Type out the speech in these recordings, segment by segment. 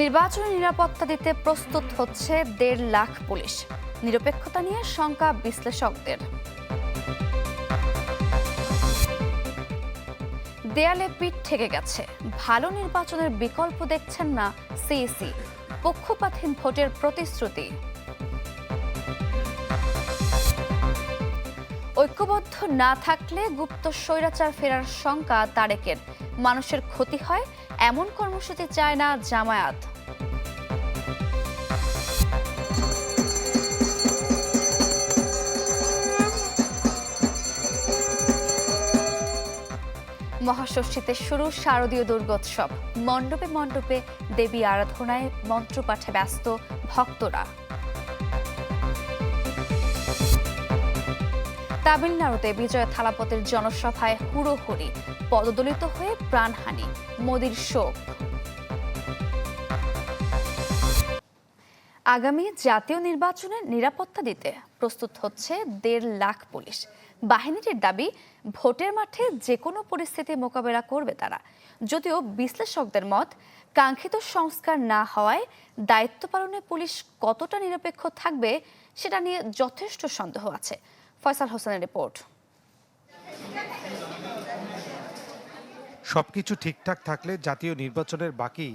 নির্বাচনী নিরাপত্তা দিতে প্রস্তুত হচ্ছে দেড় লাখ পুলিশ। নিরপেক্ষতা নিয়ে শঙ্কা বিশ্লেষকদের। দেয়ালে পিঠ থেকে গেছে। ভালো নির্বাচনের বিকল্প দেখছেন না সিইসি। পক্ষপাতহীন ভোটের প্রতিশ্রুতি। ঐক্যবদ্ধ না থাকলে গুপ্ত স্বৈরাচার ফেরার শঙ্কা তারেকের। মানুষের ক্ষতি হয় এমন কর্মসূচি চায় না জামায়াত। মহাষষ্ঠীতে শুরু শারদীয় দুর্গোৎসব। মণ্ডপে মণ্ডপে দেবী আরাধনায় মন্ত্রপাঠে ব্যস্ত ভক্তরা। তামিলনাড়ুতে বিজয় থালাপতির জনসভায় হুড়োহুড়ি, পদদলিত হয়ে প্রাণহানি, মোদির শোক। আগামী জাতীয় নির্বাচনে নিরাপত্তা দিতে প্রস্তুত হচ্ছে দেড় লাখ পুলিশ। বাহিনীটির দাবি, ভোটের মাঠে যে কোনো পরিস্থিতি মোকাবেলা করবে তারা। যদিও বিশ্লেষকদের মত, কাঙ্ক্ষিত সংস্কার না হওয়ায় দায়িত্ব পালনে পুলিশ কতটা নিরপেক্ষ থাকবে, সেটা নিয়ে যথেষ্ট সন্দেহ আছে। ফয়সাল হোসেনের রিপোর্ট। সবকিছু ঠিকঠাক থাকলে জাতীয় নির্বাচনের বাকি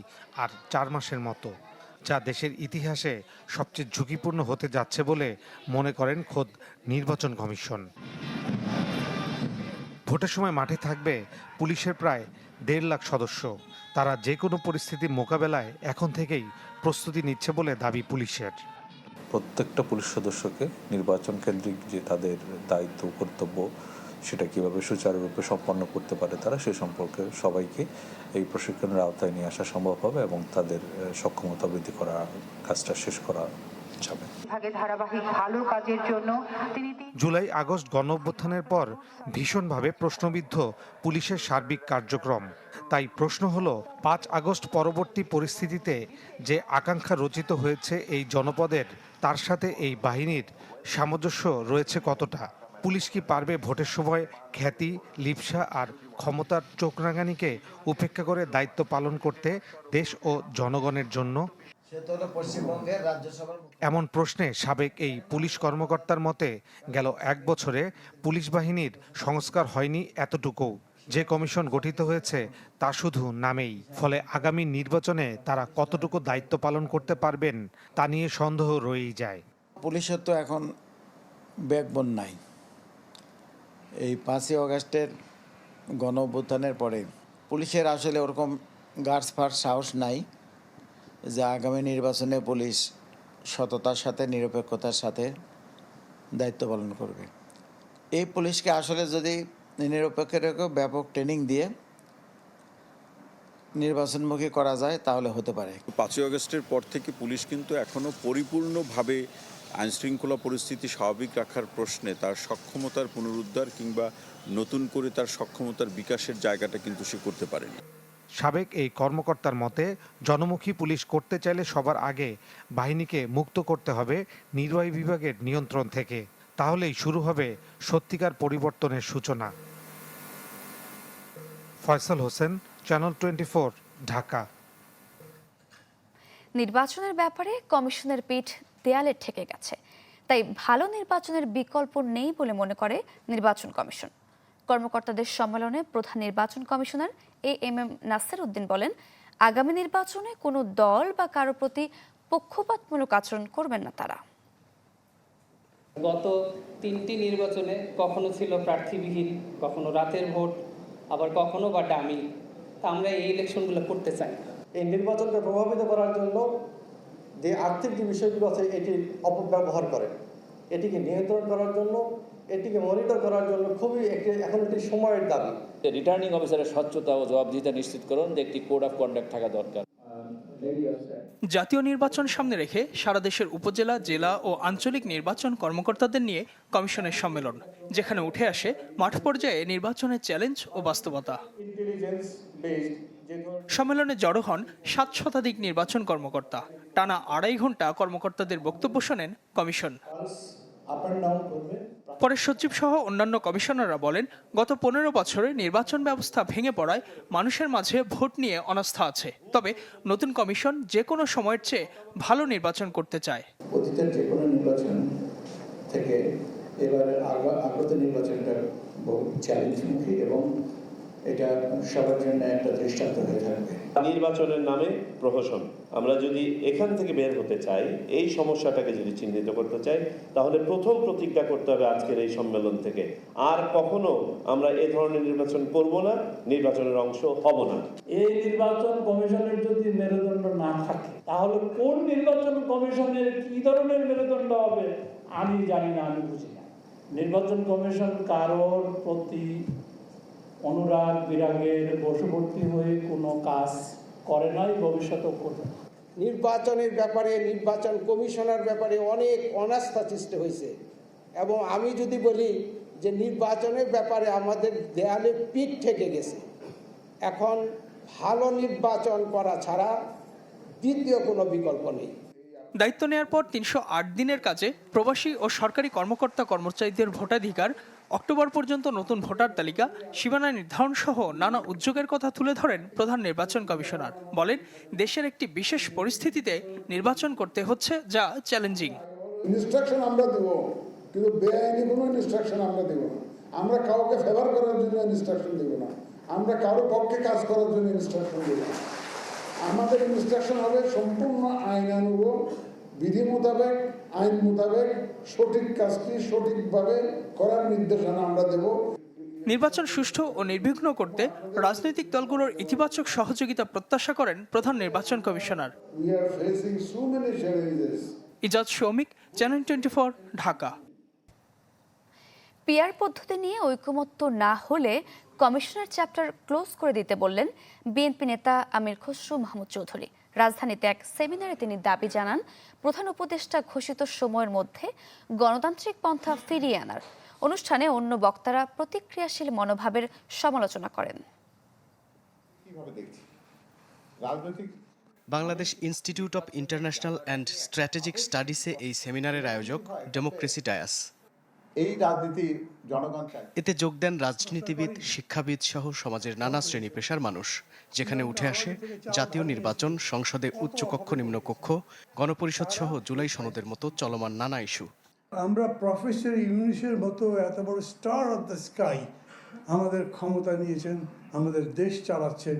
আর চার মাসের মতো, যা দেশের ইতিহাসে সবচেয়ে ঝুঁকিপূর্ণ হতে যাচ্ছে বলে মনে করেন খোদ নির্বাচন কমিশন। ভোটের সময় মাঠে থাকবে পুলিশের প্রায় দেড় লাখ সদস্য। তারা যে কোনো পরিস্থিতি মোকাবেলায় এখন থেকেই প্রস্তুতি নিচ্ছে বলে দাবি পুলিশের। প্রত্যেকটা পুলিশ সদস্যকে নির্বাচন কেন্দ্রিক যে তাদের দায়িত্ব কর্তব্য সেটা কীভাবে সুচারুরূপে সম্পন্ন করতে পারে তারা সে সম্পর্কে সবাইকে এই প্রশিক্ষণের আওতায় নিয়ে আসা সম্ভব হবে এবং তাদের সক্ষমতা বৃদ্ধি করা কাজটা শেষ করা যাবে। ধারাবাহিক ভালো কাজের জন্য তিনি জুলাই আগস্ট গণ অভ্যুত্থানের পর ভীষণভাবে প্রশ্নবিদ্ধ পুলিশের সার্বিক কার্যক্রম। তাই প্রশ্ন হলো পাঁচ আগস্ট পরবর্তী পরিস্থিতিতে যে আকাঙ্ক্ষা রচিত হয়েছে এই জনপদের তার সাথে এই বাহিনীর সামঞ্জস্য রয়েছে কতটা? পুলিশ কি পারবে ভোটের সময় খ্যাতি লিপসা আর ক্ষমতার চোখরাঙানিকে উপেক্ষা করে দায়িত্ব পালন করতে দেশ ও জনগণের জন্য? এমন প্রশ্নে সাবেক এই পুলিশ কর্মকর্তার মতে গেল এক বছরে পুলিশ বাহিনীর সংস্কার হয়নি এতটুকু যে কমিশন গঠিত হয়েছে তা শুধু নামেই। ফলে আগামী নির্বাচনে তারা কতটুকু দায়িত্ব পালন করতে পারবেন তা নিয়ে সন্দেহ রয়েই যায়। পুলিশের তো এখন ব্যাকবোন নাই। এই পাঁচই অগাস্টের গণ অভ্যুত্থানের পরে পুলিশের আসলে ওরকম গার্ডস ফার সাহস নাই যে আগামী নির্বাচনে পুলিশ সততার সাথে, নিরপেক্ষতার সাথে দায়িত্ব পালন করবে। এই পুলিশকে আসলে যদি নিরপেক্ষের ব্যাপক ট্রেনিং দিয়ে নির্বাচনমুখী করা যায় তাহলে হতে পারে। পাঁচই আগস্টের পর থেকে পুলিশ কিন্তু এখনও পরিপূর্ণভাবে আইনশৃঙ্খলা পরিস্থিতি স্বাভাবিক রাখার প্রশ্নে তার সক্ষমতার পুনরুদ্ধার কিংবা নতুন করে তার সক্ষমতার বিকাশের জায়গাটা কিন্তু সে করতে পারেনি। সাবেক এই কর্মকর্তার মতে জনমুখী পুলিশ করতে চাইলে সবার আগে বাহিনীকে মুক্ত করতে হবে নির্বাহী বিভাগের নিয়ন্ত্রণ থেকে। তাহলেই শুরু হবে সত্যিকার পরিবর্তনের সূচনা। Faisal Hossain channel twenty Dhaka. নির্বাচনের ব্যাপারে কমিশনের পিঠ দেয়ালে ঠেকে গেছে। তাই ভালো নির্বাচনের বিকল্প নেই বলে মনে করে নির্বাচন কমিশন। কর্মকর্তাদের সম্মেলনে প্রধান নির্বাচন commissioner A M M Nasir Uddin বলেন আগামী নির্বাচনে কোনো দল বা কারও প্রতি পক্ষপাতমূলক আচরণ করবেন না তারা। গত তিনটি নির্বাচনে কখনো ছিল প্রার্থীবিহীন কখনো রাতের ভোট আবার কখনো বা ডামি। তা আমরা এই ইলেকশনগুলো করতে চাই। না এই নির্বাচনকে প্রভাবিত করার জন্য যে আর্থিক যে বিষয়গুলো আছে এটি অপব্যবহার করে। এটিকে নিয়ন্ত্রণ করার জন্য এটিকে মনিটর করার জন্য খুবই একটি এখন একটি সময়ের দাবি। রিটার্নিং অফিসারের স্বচ্ছতা ও জবাবদিহিতা নিশ্চিত করুন যে একটি কোড অফ কন্ডাক্ট থাকা দরকার। জাতীয় নির্বাচন সামনে রেখে সারা দেশের উপজেলা, জেলা ও আঞ্চলিক নির্বাচন কর্মকর্তাদের নিয়ে কমিশনের সম্মেলন, যেখানে উঠে আসে মাঠ পর্যায়ে নির্বাচনের চ্যালেঞ্জ ও বাস্তবতা। সম্মেলনে জড়ো হন সাত শতাধিক নির্বাচন কর্মকর্তা। টানা আড়াই ঘণ্টা কর্মকর্তাদের বক্তব্য শোনেন কমিশন। পরে সচিব সহ অন্যান্য কমিশনাররা বলেন, গত পনেরো বছরে নির্বাচন ব্যবস্থা ভেঙে পড়ায় মানুষের মাঝে ভোট নিয়ে অনাস্থা আছে। তবে নতুন কমিশন যে কোনো সময়ের চেয়ে ভালো নির্বাচন করতে চায়। অতীতের যে কোনো নির্বাচন থেকে এবারের আগা- আগত নির্বাচনটা বহু চ্যালেঞ্জমুখী এবং এটা সবার জন্য একটা দৃষ্টান্ত হয়ে থাকবে। নির্বাচনের নামে প্রহসন। আমরা যদি এখান থেকে বের হতে চাই এই সমস্যাটাকে যদি চিহ্নিত করতে চাই তাহলে প্রথম প্রতিজ্ঞা করতে হবে আজকের এই সম্মেলন থেকে। আর কখনো আমরা এ ধরনের নির্বাচন করব না নির্বাচনের অংশ হব না। এই নির্বাচন কমিশনের যদি মেরুদণ্ড না থাকে তাহলে কোন নির্বাচন কমিশনের কি ধরনের মেরুদণ্ড হবে আমি জানি না আমি বুঝি না। নির্বাচন কমিশন কারোর প্রতি অনুরাগ বিরাগের বশবর্তী হয়ে কোনো কাজ করে নাই ভবিষ্যতেও করবে নির্বাচনের ব্যাপারে নির্বাচন কমিশনার ব্যাপারে অনেক অনাস্থা সৃষ্টি হয়েছে। এবং আমি যদি বলি যে নির্বাচনের ব্যাপারে আমাদের দেয়ালে পিঠ থেকে গেছে। এখন ভালো নির্বাচন করা ছাড়া দ্বিতীয় কোনো বিকল্প নেই। দায়িত্ব নেওয়ার পর তিনশো আট দিনের কাজে প্রবাসী ও সরকারি কর্মকর্তা কর্মচারীদের ভোটাধিকার অক্টোবর পর্যন্ত নতুন ভোটার তালিকা, সীমানা নির্ধারণ সহ নানা উদ্যোগের কথা তুলে ধরেন প্রধান নির্বাচন কমিশনার। বলেন, দেশের একটি বিশেষ পরিস্থিতিতে নির্বাচন করতে হচ্ছে যা চ্যালেঞ্জিং। ইনস্ট্রাকশন আমরা দেব, কিন্তু বেআইনি কোনো ইনস্ট্রাকশন আমরা দেব না। আমরা কাউকে ফেভার করার জন্য ইনস্ট্রাকশন দেব না। আমরা কারও পক্ষে কাজ করার জন্য ইনস্ট্রাকশন দেব না। আমাদের ইনস্ট্রাকশন হবে সম্পূর্ণ আইনানুগ বিধি মোতাবেক আইন মোতাবেক সঠিক কাজটি সঠিকভাবে করার নির্দেশনা আমরা দেব। নির্বাচন সুষ্ঠু ও নির্বিঘ্ন করতে রাজনৈতিক দলগুলোর ইতিবাচক সহযোগিতা প্রত্যাশা করেন প্রধান নির্বাচন commissioner. Ijaz Soumik channel twenty Dhaka. P R পদ্ধতি নিয়ে ঐকমত্য না হলে কমিশনার চ্যাপ্টার ক্লোজ করে দিতে বললেন বিএনপি নেতা আমির খসরু মাহমুদ চৌধুরী। রাজধানীতে এক সেমিনারে তিনি দাবি জানান প্রধান উপদেষ্টা ঘোষিত সময়ের মধ্যে গণতান্ত্রিক পন্থা ফিরিয়ে আনার অনুষ্ঠানে অন্য বক্তারা প্রতিক্রিয়াশীল মনোভাবের সমালোচনা করেন। Bangladesh institute of international and strategic স্টাডিসে এই সেমিনারের আয়োজক ডেমোক্রেসি ডায়াস। এই রাজনীতি জনগণ চায়। এতে যোগ দেন রাজনীতিবিদ শিক্ষাবিদ সহ সমাজের নানা শ্রেণি পেশার মানুষ। যেখানে উঠে আসে জাতীয় নির্বাচন সংসদে উচ্চকক্ষ নিম্নকক্ষ গণপরিষদ সহ জুলাই সনদের মতো চলমান নানা ইস্যু। আমরা প্রফেসর ইউনিসের মতো এত বড় স্টার অফ দ্য স্কাই আমাদের ক্ষমতা নিয়েছেন আমাদের দেশ চালাচ্ছেন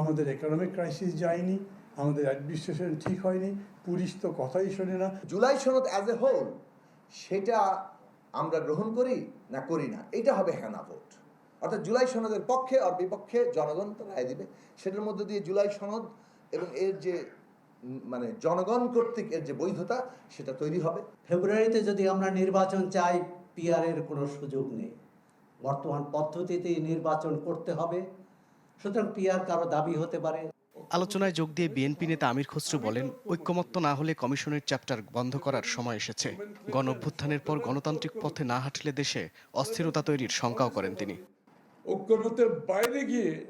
আমাদের ইকোনমিক ক্রাইসিস যায়নি আমাদের অ্যাডমিনিস্ট্রেশন ঠিক হয়নি পুলিশ তো কথাই শোনে না। জুলাই সনদ অ্যাজ এ হোল সেটা আমরা গ্রহণ করি না করি না? এটা হবে হ্যানা ভোট। অর্থাৎ জুলাই সনদের পক্ষে আর বিপক্ষে জনগণ তো রায় দিবে। সেটার মধ্যে দিয়ে জুলাই সনদ এবং এর যে মানে জনগণ কর্তৃক এর যে বৈধতা, সেটা তৈরি হবে। ফেব্রুয়ারিতে যদি আমরা নির্বাচন চাই পিআরের কোনো সুযোগ নেই। বর্তমান পদ্ধতিতে নির্বাচন করতে হবে। সুতরাং পিআর কারও দাবি হতে পারে। আলোচনায় যোগ দিয়ে বিএনপি নেতা আমির খসরু বলেন, ঐক্যমত্য না হলে কমিশনের চ্যাপ্টার বন্ধ করার সময় এসেছে। গণ অভ্যুত্থানের পর গণতান্ত্রিক পথে না হাঁটলে দেশে অস্থিরতা তৈরির শঙ্কাও করেন তিনি। ঐক্যমতের বাইরে গিয়ে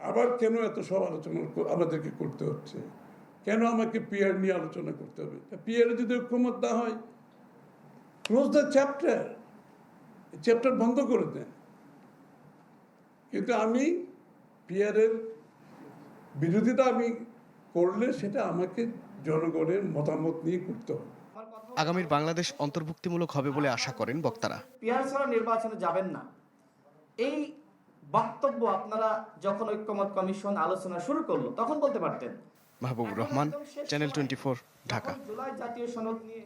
আবার কেন এত সব আলোচনা আমাদেরকে করতে হচ্ছে? কেন আমাকে পিয়ার নিয়ে আলোচনা করতে হবে? পিয়ারে যদি ঐক্যমত না হয় ক্লোজ দ্য চ্যাপ্টার চ্যাপ্টার বন্ধ করে দেন। কিন্তু আমি পিয়ারের বিরোধিতা আমি করলে সেটা আমাকে জনগণের মতামত নিয়ে করতে হবে। আগামীর বাংলাদেশ অন্তর্ভুক্তিমূলক হবে বলে আশা করেন বক্তারা। পিআর ছাড়া নির্বাচনে যাবেন না। এই বক্তব্য আপনারা যখন ঐক্যমত কমিশন আলোচনা শুরু করল তখন বলতে পারতেন। Mahbubur Rahman channel twenty Dhaka. July জাতীয় সনদ নিয়ে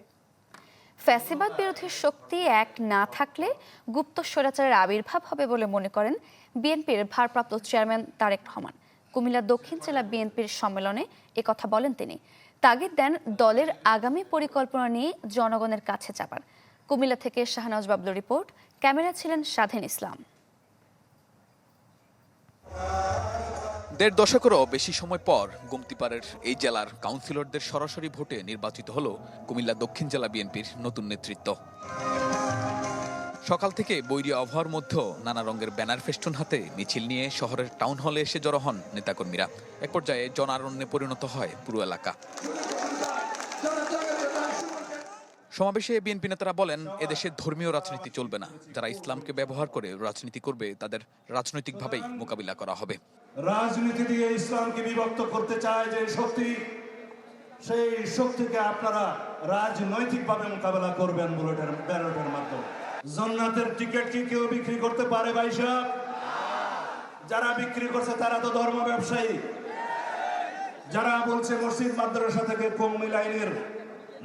ফ্যাসিবাদ বিরোধী শক্তি এক না থাকলে গুপ্ত স্বৈরাচারের আবির্ভাব হবে বলে মনে করেন বিএনপির ভারপ্রাপ্ত চেয়ারম্যান তারেক রহমান। কুমিল্লা দক্ষিণ জেলা বিএনপির সম্মেলনে কথা বলেন তিনি। তাগিদ দেন দলের আগামী পরিকল্পনা নিয়ে জনগণের কাছে যাবার কুমিল্লা থেকে শাহনওয়াজ বাবলু রিপোর্ট। ক্যামেরা ছিলেন স্বাধীন ইসলাম। দেড় দশকেরও বেশি সময় পর গুমতিপাড়ের এই জেলার কাউন্সিলরদের সরাসরি ভোটে নির্বাচিত হল কুমিল্লা দক্ষিণ জেলা বিএনপির নতুন নেতৃত্ব। সকাল থেকে বৈরী আবহাওয়ার মধ্যেও নানা রঙের ব্যানার ফেস্টুন হাতে মিছিল নিয়ে শহরের টাউন হলে এসে জড়ো হন নেতাকর্মীরা। এক পর্যায়ে জনারণ্যে পরিণত হয় পুরো এলাকা। সমাবেশে বিএনপি নেতারা বলেন, এদেশে ধর্মীয় রাজনীতি চলবে না। যারা ইসলামকে ব্যবহার করে রাজনীতি করবে, তাদের রাজনৈতিকভাবেই মোকাবিলা করা হবে। রাজনীতি দিয়ে ইসলামকে বিভক্ত করতে চায় যে শক্তি, সেই শক্তিকে আপনারা রাজনৈতিকভাবে মোকাবেলা করবেন বুলেটের, ব্যালটের মাধ্যমে। জন্নাতের টিকিট কি কেউ বিক্রি করতে পারে ভাই সাহেব? যারা বিক্রি করছে তারা তো ধর্ম ব্যবসায়ী। যারা বলছে মসজিদ মাদ্রাসা থেকে কৌমি লাইনের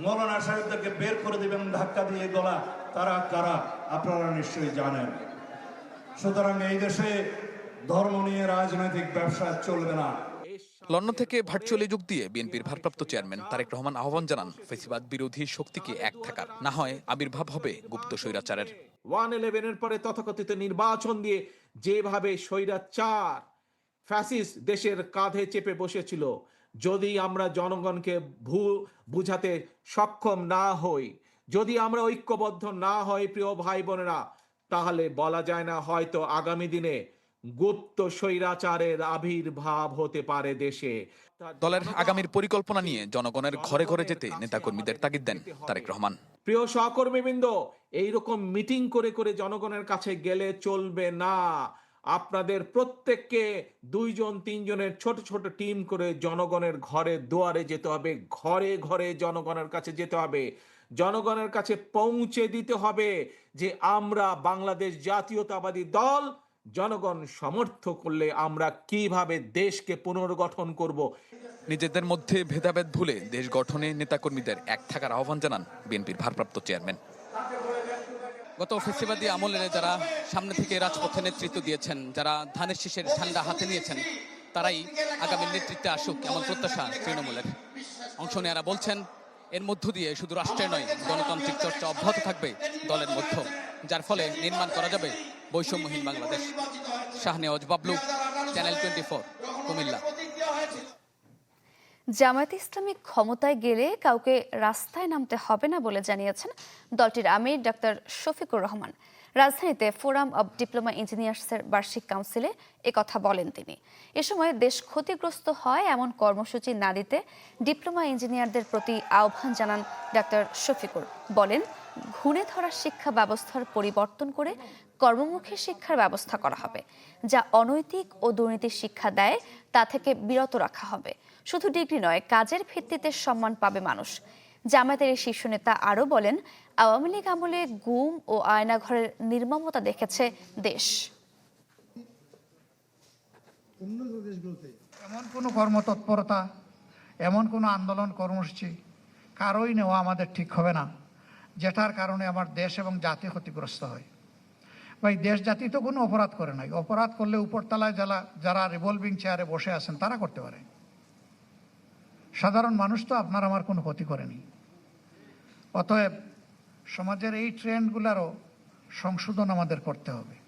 মৌলানা সাহেবদেরকে বের করে দিবেন, ধাক্কা দিয়ে গলা, তারা কারা? আপনারা নিশ্চয়ই জানেন। সুতরাং এই দেশে ধর্ম নিয়ে রাজনৈতিক ব্যবসা চলবে না। লন্ডন থেকে ভার্চুয়ালি যোগ দিয়ে বিএনপির ভারপ্রাপ্ত চেয়ারম্যান তারেক রহমান আহ্বান জানান, ফেসিবাদ বিরোধী শক্তিকে এক থাকার। না হয় আবির্ভাব হবে গুপ্ত স্বৈরাচারের। ওয়ান ইলেভেনের পরে তথাকথিত নির্বাচন দিয়ে যেভাবে স্বৈরাচার ফ্যাসিস দেশের কাঁধে চেপে বসেছিল, যদি আমরা জনগণকে ভু, বুঝাতে সক্ষম না হই, যদি আমরা ঐক্যবদ্ধ না হই, প্রিয় ভাই বোনেরা তাহলে বলা যায় না হয়তো আগামী দিনে গুপ্ত স্বৈরাচারের আবির্ভাব হতে পারে দেশে। দলের আগামীর পরিকল্পনা নিয়ে জনগণের ঘরে ঘরে যেতে নেতাকর্মীদের তাগিদ দেন তারেক রহমান। প্রিয় সহকর্মীবৃন্দ এইরকম মিটিং করে করে জনগণের কাছে গেলে চলবে না। আপনাদের প্রত্যেককে দুইজন তিনজনের ছোট ছোট টিম করে জনগণের ঘরে দুয়ারে যেতে হবে। ঘরে ঘরে জনগণের কাছে যেতে হবে। জনগণের কাছে পৌঁছে দিতে হবে যে আমরা বাংলাদেশ জাতীয়তাবাদী দল জনগণ সমর্থ করলে আমরা কীভাবে দেশকে পুনর্গঠন করব? নিজেদের মধ্যে ভেদাভেদ ভুলে দেশ গঠনে নেতাকর্মীদের এক থাকার আহ্বান জানান বিএনপির ভারপ্রাপ্ত চেয়ারম্যান। গত ফেসিবাদী আমলে যারা সামনে থেকে রাজপথে নেতৃত্ব দিয়েছেন, যারা ধানের শীষের ঠান্ডা হাতে নিয়েছেন, তারাই আগামী নেতৃত্বে আসুক এমন প্রত্যাশা তৃণমূলের। অংশ নেয়ারা বলছেন, এর মধ্য দিয়ে শুধু রাষ্ট্রে নয়, গণতান্ত্রিক চর্চা অব্যাহত থাকবে দলের মধ্যে যার ফলে নির্মাণ করা যাবে বৈষম্যহীন Bangladesh. Shahnewaz Bablu channel twenty four Comilla. Jamaate Islami ক্ষমতায় গেলে কাউকে রাস্তায় নামতে হবে না বলে জানিয়েছেন দলটির আমির ডাক্তার শফিকুর রহমান। রাজধানীতে ফোরাম অব ডিপ্লোমা ইঞ্জিনিয়ার্সের বার্ষিক কাউন্সিলে কথা বলেন তিনি। এ সময় দেশ ক্ষতিগ্রস্ত হয় এমন কর্মসূচি না দিতে ডিপ্লোমা ইঞ্জিনিয়ারদের প্রতি আহ্বান জানান ডাক্তার শফিকুর। বলেন ঘুণে ধরা শিক্ষা ব্যবস্থার পরিবর্তন করে কর্মমুখী শিক্ষার ব্যবস্থা করা হবে, যা অনৈতিক ও দুর্নীতির শিক্ষা দেয়, তা থেকে বিরত রাখা হবে। শুধু ডিগ্রি নয়, কাজের ভিত্তিতে সম্মান পাবে মানুষ। জামায়াতের এই শীর্ষ নেতা আরও বলেন, আওয়ামী লীগ আমলে গুম ও আয়নাঘরের নির্মমতা দেখেছে দেশ। এমন কোনো কর্মতৎপরতা, এমন কোনো আন্দোলন কর্মসূচি কারোই নেওয়া আমাদের ঠিক হবে না, যেটার কারণে আমার দেশ এবং জাতি ক্ষতিগ্রস্ত হয়। ভাই দেশ জাতি তো কোনো অপরাধ করে নাই। অপরাধ করলে উপরতলায় যারা যারা রিভলভিং চেয়ারে বসে আছেন, তারা করতে পারে। সাধারণ মানুষ তো আপনার আমার কোনো ক্ষতি করেনি। অতএব সমাজের এই ট্রেন্ডগুলোরও সংশোধন আমাদের করতে হবে।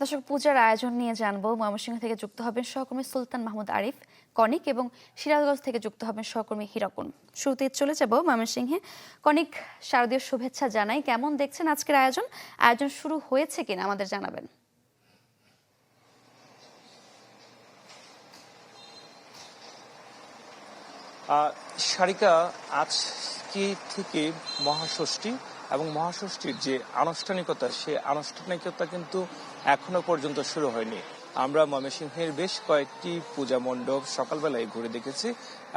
দর্শক, পূজার আয়োজন নিয়ে জানব। ময়মনসিংহ থেকে যুক্ত হবেন সহকর্মী সুলতান মাহমুদ আরিফ, কনিক এবং সিরাজগঞ্জ থেকে যুক্ত হবেন সহকর্মী হিরাকুন। শুরুতে চলে যাব ময়মনসিংহে। কনিক, শারদীয় শুভেচ্ছা জানাই। কেমন দেখছেন আজকের আয়োজন? আয়োজন শুরু হয়েছে কিনা আমাদের জানাবেন। সারিকা আজকে থেকে মহাষষ্ঠী? এবং মহাষষ্ঠীর যে আনুষ্ঠানিকতা, সে আনুষ্ঠানিকতা কিন্তু এখনও পর্যন্ত শুরু হয়নি। আমরা ময়মনসিংহের বেশ কয়েকটি পূজা মণ্ডপ সকালবেলায় ঘুরে দেখেছি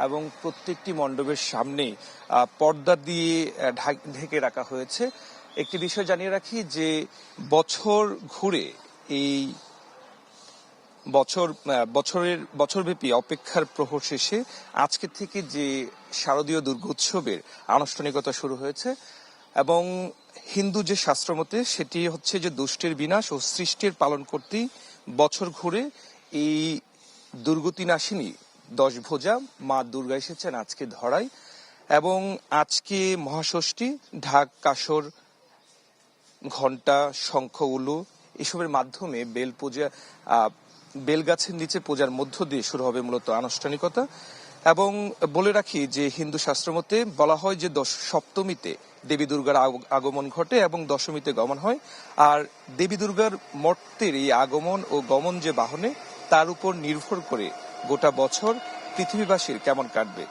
এবং প্রত্যেকটি মণ্ডপের সামনে পর্দা দিয়ে ঢেকে রাখা হয়েছে। একটি বিষয় জানিয়ে রাখি যে, বছর ঘুরে এই বছর বছরের, বছরব্যাপী অপেক্ষার প্রহর শেষে আজকে থেকে যে শারদীয় দুর্গোৎসবের আনুষ্ঠানিকতা শুরু হয়েছে এবং হিন্দু যে শাস্ত্রমতে, সেটি হচ্ছে যে দুষ্টের বিনাশ ও সৃষ্টির পালন করতেই বছর ঘুরে এই দুর্গতি নাশিনী দশ ভোজা মা দুর্গা এসেছেন আজকে ধরায় এবং আজকে মহাষষ্ঠী, ঢাক কাসর ঘণ্টা শঙ্খ, উলু এসবের মাধ্যমে বেল পূজা বেলগাছের নিচে পূজার মধ্য দিয়ে শুরু হবে মূলত আনুষ্ঠানিকতা। এবং বলে রাখি যে হিন্দু শাস্ত্রমতে বলা হয় যে দশ সপ্তমীতে দেবী দুর্গার আগমন ঘটে এবং দশমীতে গমন হয়। আর দেবী দুর্গার মর্তের এই আগমন ও গমন যে বাহনে, তার উপর নির্ভর করে গোটা বছর পৃথিবীবাসীর কেমন কাটবে।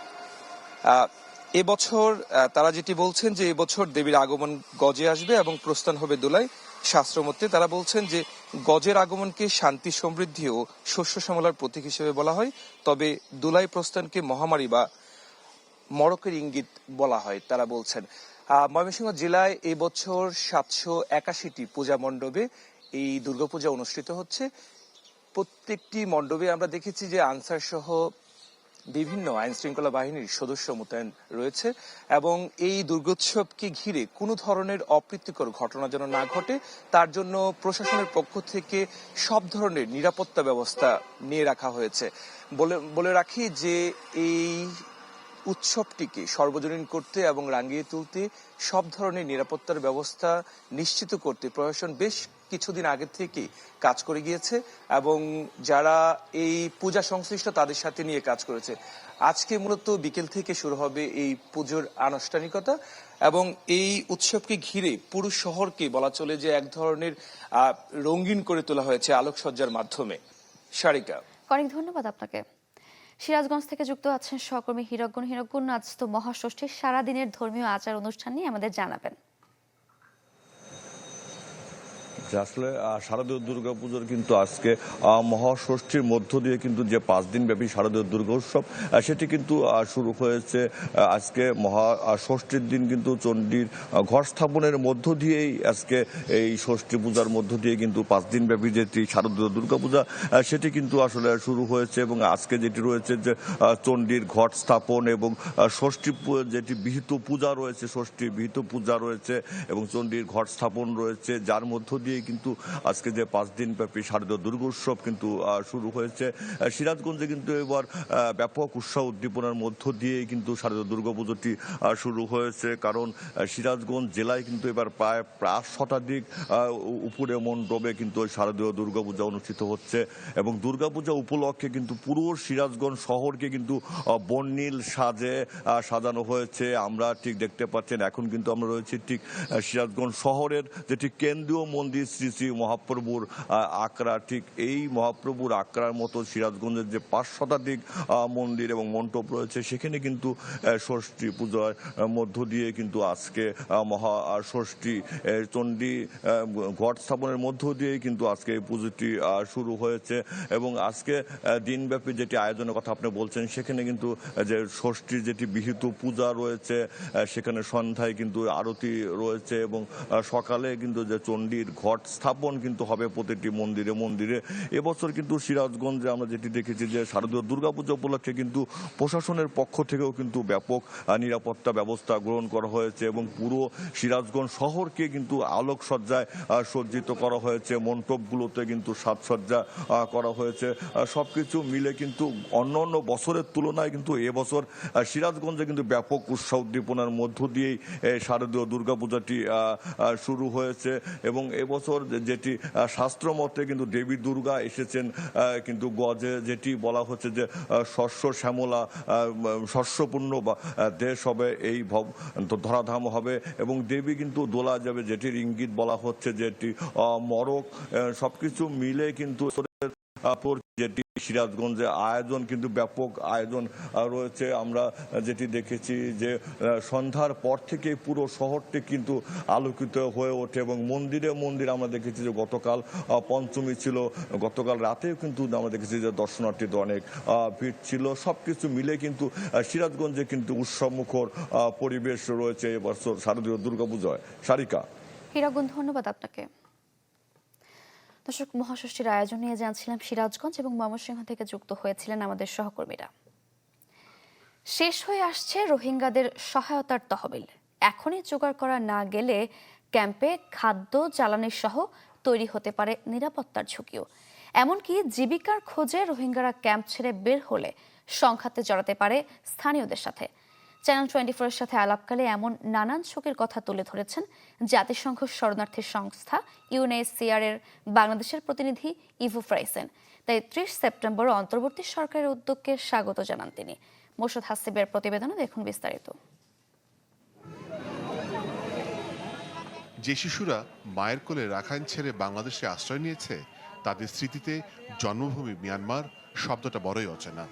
এবছর তারা যেটি বলছেন যে এবছর দেবীর আগমন গজে আসবে এবং প্রস্থান হবে দোলাই শাস্ত্রমতে তারা বলছেন যে গজের আগমনকে শান্তি, সমৃদ্ধি ও শস্য শ্যামলার প্রতীক হিসেবে বলা হয়। তবে দোলাই প্রস্থানকে মহামারী বা মরকের ইঙ্গিত বলা হয়। তারা বলছেন ময়মনসিংহ জেলায় এবছর সাতশো একাশিটি পূজা মণ্ডপে এই দুর্গাপূজা অনুষ্ঠিত হচ্ছে। প্রত্যেকটি মণ্ডপে আমরা দেখেছি যে আনসার সহ বিভিন্ন আইন শৃঙ্খলা বাহিনীর সদস্য মোতায়েন রয়েছে এবং এই দুর্গোৎসবকে ঘিরে কোনো ধরনের অপ্রীতিকর ঘটনা যেন না ঘটে, তার জন্য প্রশাসনের পক্ষ থেকে সব ধরনের নিরাপত্তা ব্যবস্থা নিয়ে রাখা হয়েছে। বলে বলে রাখি যে এই উৎসবটিকে সর্বজনীন করতে এবং রাঙিয়ে তুলতে সব ধরনের নিরাপত্তার ব্যবস্থা নিশ্চিত করতে প্রশাসন বেশ কিছুদিন আগে থেকে কাজ করে গিয়েছে এবং যারা এই পূজা সংশ্লিষ্ট তাদের সাথে নিয়ে কাজ করেছে। আজকে মূলত বিকেল থেকে শুরু হবে এই পুজোর আনুষ্ঠানিকতা এবং এই উৎসবকে ঘিরে পুরো শহরকে বলা চলে যে এক ধরনের রঙিন করে তোলা হয়েছে আলোকসজ্জার মাধ্যমে। সারিকা। অনেক ধন্যবাদ আপনাকে। সিরাজগঞ্জ থেকে যুক্ত আছেন সহকর্মী হিরকগুণ। হিরকগুণ, আজ তো মহাষষ্ঠীর সারাদিনের ধর্মীয় আচার অনুষ্ঠান নিয়ে আমাদের জানাবেন। আসলে শারদীয় দুর্গা পুজোর কিন্তু আজকে মহাষষ্ঠীর মধ্য দিয়ে কিন্তু যে পাঁচ দিন ব্যাপী শারদীয় দুর্গা উৎসব সেটি কিন্তু শুরু হয়েছে আজকে মহা ষষ্ঠীর দিন কিন্তু চণ্ডীর ঘর স্থাপনের মধ্য দিয়েই আজকে এই ষষ্ঠী পূজার মধ্য দিয়ে কিন্তু পাঁচ দিন ব্যাপী যেটি শারদীয় দুর্গা পূজা সেটি কিন্তু আসলে শুরু হয়েছে এবং আজকে যেটি রয়েছে যে চণ্ডীর ঘট স্থাপন এবং ষষ্ঠী যেটি বিহিত পূজা রয়েছে, ষষ্ঠী বিহিত পূজা রয়েছে এবং চণ্ডীর ঘট স্থাপন রয়েছে, যার মধ্য দিয়ে কিন্তু আজকে যে পাঁচ দিন ব্যাপী শারদীয় দুর্গোৎসব কিন্তু শুরু হয়েছে। সিরাজগঞ্জে কিন্তু এবার ব্যাপক উৎসাহ উদ্দীপনার মধ্য দিয়েই কিন্তু শারদীয় দুর্গাপুজোটি শুরু হয়েছে। কারণ সিরাজগঞ্জ জেলায় কিন্তু এবার প্রায় প্রায় শতাধিক উপরে মণ্ডপে কিন্তু ওই শারদীয় দুর্গাপূজা অনুষ্ঠিত হচ্ছে এবং দুর্গাপূজা উপলক্ষে কিন্তু পুরো সিরাজগঞ্জ শহরকে কিন্তু বর্ণিল সাজে সাজানো হয়েছে। আমরা ঠিক দেখতে পাচ্ছেন, এখন কিন্তু আমরা রয়েছি ঠিক সিরাজগঞ্জ শহরের যেটি কেন্দ্রীয় মন্দির শ্রী শ্রী মহাপ্রভুর আকড়া ঠিক এই মহাপ্রভুর আকড়ার মতো সিরাজগঞ্জের যে পাঁচ শতাধিক মন্দির এবং মণ্ডপ রয়েছে, সেখানে কিন্তু ষষ্ঠী পূজার মধ্য দিয়ে কিন্তু আজকে মহা ষষ্ঠী চণ্ডী ঘট স্থাপনের মধ্য দিয়ে কিন্তু আজকে এই পুজোটি শুরু হয়েছে এবং আজকে দিনব্যাপী যেটি আয়োজনের কথা আপনি বলছেন, সেখানে কিন্তু যে ষষ্ঠীর যেটি বিহিত পূজা রয়েছে সেখানে সন্ধ্যায় কিন্তু আরতি রয়েছে এবং সকালে কিন্তু যে চণ্ডীর ঘট স্থাপন কিন্তু হবে প্রতিটি মন্দিরে মন্দিরে। এবছর কিন্তু সিরাজগঞ্জে আমরা যেটি দেখেছি যে শারদীয় দুর্গাপূজা উপলক্ষে কিন্তু প্রশাসনের পক্ষ থেকেও কিন্তু ব্যাপক নিরাপত্তা ব্যবস্থা গ্রহণ করা হয়েছে এবং পুরো সিরাজগঞ্জ শহরকে কিন্তু আলোকসজ্জায় সজ্জিত করা হয়েছে। মণ্ডপগুলোতে কিন্তু সাজসজ্জা করা হয়েছে। আহ, সবকিছু মিলে কিন্তু অন্য অন্য বছরের তুলনায় কিন্তু এবছর সিরাজগঞ্জে কিন্তু ব্যাপক উৎসাহ উদ্দীপনার মধ্য দিয়েই শারদীয় দুর্গাপূজাটি শুরু হয়েছে এবং এবছর যে- যেটি শাস্ত্র মতে কিন্তু দেবী দুর্গা এসেছেন কিন্তু গজে যেটি বলা হচ্ছে যে শস্য শ্যামলা শস্যপূর্ণ বা দেশ হবে, এই ভব ধরাধাম হবে। এবং দেবী কিন্তু দোলা যাবে যেটির ইঙ্গিত বলা হচ্ছে যেটি মরক সব সবকিছু মিলে কিন্তু যেটি সিরাজগঞ্জে। আয়োজন কিন্তু ব্যাপক আয়োজন রয়েছে। আমরা যেটি দেখেছি যে সন্ধ্যার পর থেকে পুরো শহরটি কিন্তু আলোকিত হয়ে ওঠে এবং মন্দিরে মন্দির আমরা দেখেছি যে গতকাল পঞ্চমী ছিল। গতকাল রাতেও কিন্তু আমরা দেখেছি যে দর্শনার্থীদের অনেক ভিড় ছিল। সব কিছু মিলে কিন্তু সিরাজগঞ্জে কিন্তু উৎসবমুখর পরিবেশ রয়েছে এবছর শারদীয় দুর্গাপূজায়। সারিকা। হিরকগুণ ধন্যবাদ আপনাকে। দর্শক, মহাষষ্ঠীর আয়োজন নিয়ে জানছিলাম সিরাজগঞ্জ এবং ময়মনসিংহ থেকে যুক্ত হয়েছিলেন আমাদের সহকর্মীরা। শেষ হয়ে আসছে রোহিঙ্গাদের সহায়তার তহবিল। এখনই জোগাড় করা না গেলে ক্যাম্পে খাদ্য, জ্বালানি সহ তৈরি হতে পারে নিরাপত্তার ঝুঁকিও। এমনকি জীবিকার খোঁজে রোহিঙ্গারা ক্যাম্প ছেড়ে বের হলে সংঘাতে জড়াতে পারে স্থানীয়দের সাথে। চ্যানেল টোয়েন্টি ফোরের সাথে আলাপকালে এমন নানান শোকের কথা তুলে ধরেছেন জাতিসংঘ শরণার্থী সংস্থা ইউএনএইচসিআর এর বাংলাদেশের প্রতিনিধি ইভু ফ্রাইসেন। তাই ত্রিশ সেপ্টেম্বর অন্তর্বর্তী সরকারের উদ্যোগকে স্বাগত জানান তিনি। মোর্শদ হাসিবের প্রতিবেদনে দেখুন বিস্তারিত। যে শিশুরা মায়ের কোলে রাখাইন ছেড়ে বাংলাদেশে আশ্রয় নিয়েছে, তাদের স্মৃতিতে জন্মভূমি মিয়ানমার শব্দটা বড়ই অচেনা।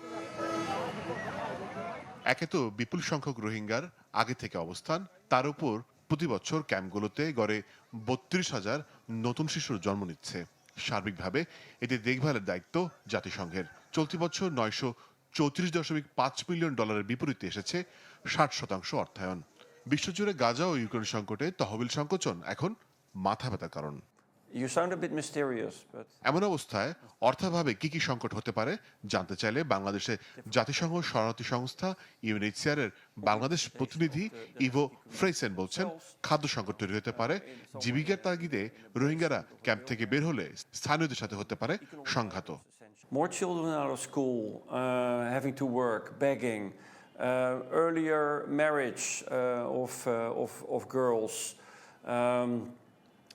একে তো বিপুল সংখ্যক রোহিঙ্গার আগে থেকে অবস্থান, তার উপর প্রতি বছর ক্যাম্পগুলোতে গড়ে বত্রিশ হাজার নতুন শিশুর জন্ম নিচ্ছে। সার্বিকভাবে এদের দেখভালের দায়িত্ব জাতিসংঘের। চলতি বছর নয়শো চৌত্রিশ দশমিক পাঁচ মিলিয়ন ডলারের বিপরীতে এসেছে ষাট শতাংশ অর্থায়ন। বিশ্বজুড়ে গাজা ও ইউক্রেন সংকটে তহবিল সংকোচন এখন মাথা ব্যথার কারণ। You sound a bit mysterious, but এমন অবস্থায় অর্থাভাবে কি কি সংকট হতে পারে জানতে চাইলে বাংলাদেশে জাতিসংঘ শরণার্থী সংস্থা ইউএনএইচসিআর এর বাংলাদেশ প্রতিনিধি ইভো ফ্রেসেন বলছেন খাদ্য সংকট তৈরি হতে পারে জীবিকার তাগিদে রোহিঙ্গারা ক্যাম্প থেকে বের হলে স্থানীয়দের সাথে হতে পারে সংঘাত more children out of school, uh, having to work, begging, uh, earlier marriage uh, of, uh, of, of girls. Um,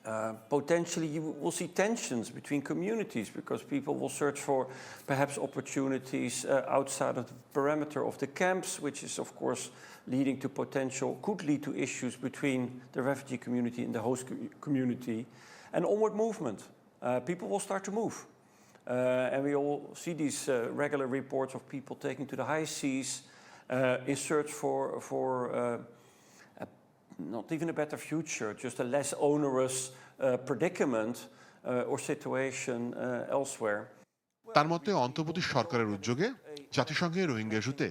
uh, potentially, you will see tensions between communities because people will search for perhaps opportunities uh, outside of the perimeter of the camps, which is, of course, leading to potential, could lead to issues between the refugee community and the host co- community. And onward movement. Uh, people will start to move. Uh, and we all see these uh, regular reports of people taking to the high seas uh, in search for, for not even a better future, just a less onerous uh, predicament uh, or situation uh, elsewhere. তার মতে অন্তর্বর্তী সরকারের উদ্যোগে জাতিসংঘের রোহিঙ্গা ইস্যুতে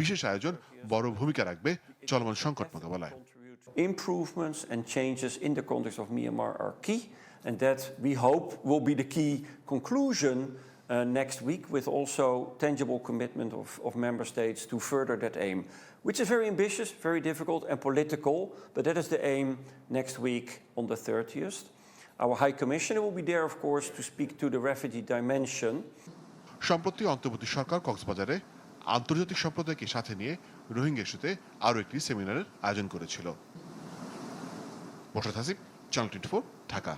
বিশেষ আয়োজন বড় ভূমিকা রাখবে চলমান সংকট মোকাবেলায় Improvements and changes in the context of Myanmar are key, and that we hope will be the key conclusion uh, next week, with also tangible commitment of, of member states to further that aim, which is very ambitious, very difficult, and political. But that is the aim next week on the 30th. Our High Commissioner will be there, of course, to speak to the refugee dimension. সম্প্রতি অন্তর্বর্তী সরকার কক্সবাজারে আন্তর্জাতিক সম্প্রদায়কে সাথে নিয়ে রোহিঙ্গা ইস্যুতে আরও একটি সেমিনারের আয়োজন করেছিল মোশাদ হাসিব চ্যানেল টোয়েন্টি ঢাকা